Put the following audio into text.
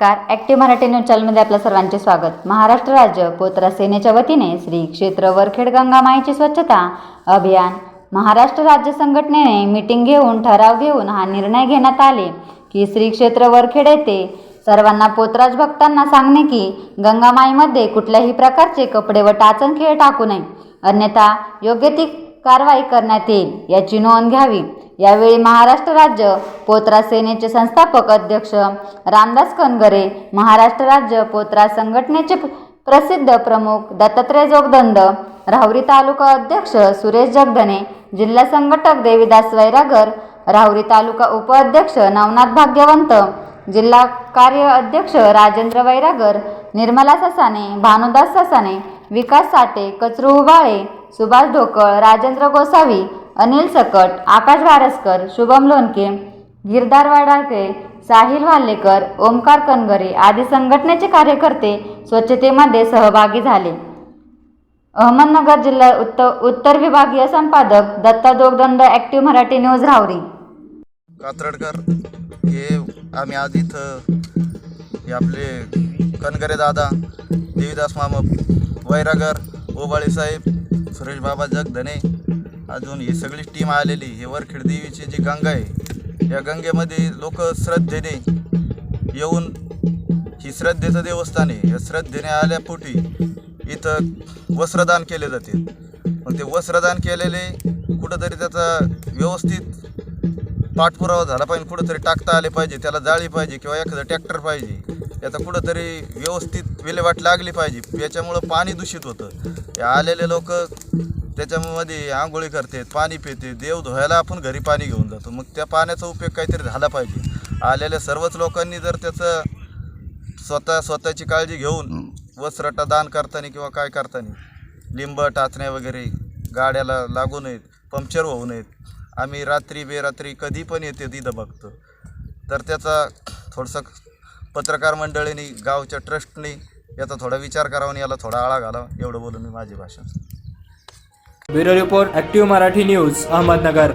नमस्कार. Active Marathi news चॅनलमध्ये आपल्या सर्वांचे स्वागत. महाराष्ट्र राज्य पोत्रा सेनेच्या वतीने श्री क्षेत्र वरखेड गंगामाईची स्वच्छता अभियान. महाराष्ट्र राज्य संघटनेने मीटिंग घेऊन ठराव घेऊन हा निर्णय घेण्यात आले की श्री क्षेत्र वरखेड येथे सर्वांना पोतराज भक्तांना सांगणे की गंगामाईमध्ये कुठल्याही प्रकारचे कपडे व टाचन खेळ टाकू नये. अन्यथा योग्य ती कारवाई करण्यात येईल याची नोंद घ्यावी. यावेळी महाराष्ट्र राज्य पोत्रा सेनेचे संस्थापक अध्यक्ष रामदास कनगरे महाराष्ट्र राज्य पोत्रा संघटनेचे प्रसिद्ध प्रमुख दत्तात्रय जोगदंड राहुरी तालुका अध्यक्ष सुरेश जगदने जिल्हा संघटक देवीदास वैरागर राहुरी तालुका उपअध्यक्ष नवनाथ भाग्यवंत जिल्हा कार्य अध्यक्ष राजेंद्र वैरागर निर्मला ससाने भानुदास ससाने विकास साठे कचरू उबाळे सुभाष ढोकळ राजेंद्र गोसावी अनिल सकट आकाश वारसकर शुभम लोणके गिरदार वाडाळके साहिल वाल्लेकर ओमकार कनगरे आदी संघटनेचे कार्यकर्ते स्वच्छतेमध्ये सहभागी झाले. अहमदनगर जिल्हा उत्तर उत्तर विभागीय संपादक दत्ता जोगदंड ॲक्टिव्ह मराठी न्यूज रावरी. कात्रडकर हे आम्ही आज इथं हे आपले कनगरे दादा देवीदास मामा वैरागर ओबाळे साहेब सुरेश बाबा जगधने अजून ही सगळी टीम आलेली हे वरखेडदेवीची जी गंगा आहे या गंगेमध्ये लोक श्रद्धेने येऊन ही श्रद्धेचं देवस्थान आहे. या श्रद्धेने आल्यापोटी इथं वस्त्रदान केले जाते. मग ते वस्त्रदान केलेले कुठंतरी त्याचा व्यवस्थित पाठपुरावा झाला पाहिजे कुठंतरी टाकता आले पाहिजे त्याला जाळी पाहिजे किंवा एखादं ट्रॅक्टर पाहिजे. याचा कुठंतरी व्यवस्थित विल्हेवाट लागली पाहिजे. याच्यामुळं पाणी दूषित होतं. हे आलेले लोक त्याच्यामध्ये आंघोळी करते पाणी पिते देव धुवायला आपण घरी पाणी घेऊन जातो. मग त्या पाण्याचा उपयोग काहीतरी झाला पाहिजे. आलेल्या सर्वच लोकांनी जर त्याचं स्वतः स्वतःची काळजी घेऊन वस्त्रटा दान करताना किंवा काय करताना लिंब टाचण्या वगैरे गाड्याला लागू नयेत पंक्चर होऊ नयेत. आम्ही रात्री बेरात्री कधी पण येते तिथं बघतो. तर त्याचा थोडंसं पत्रकार मंडळींनी गावच्या ट्रस्टनी याचा थोडा विचार करावा आणि याला थोडा आळा घालावा. एवढं बोलून मी माझी भाषा. Bureau report active Marathi news Ahmednagar.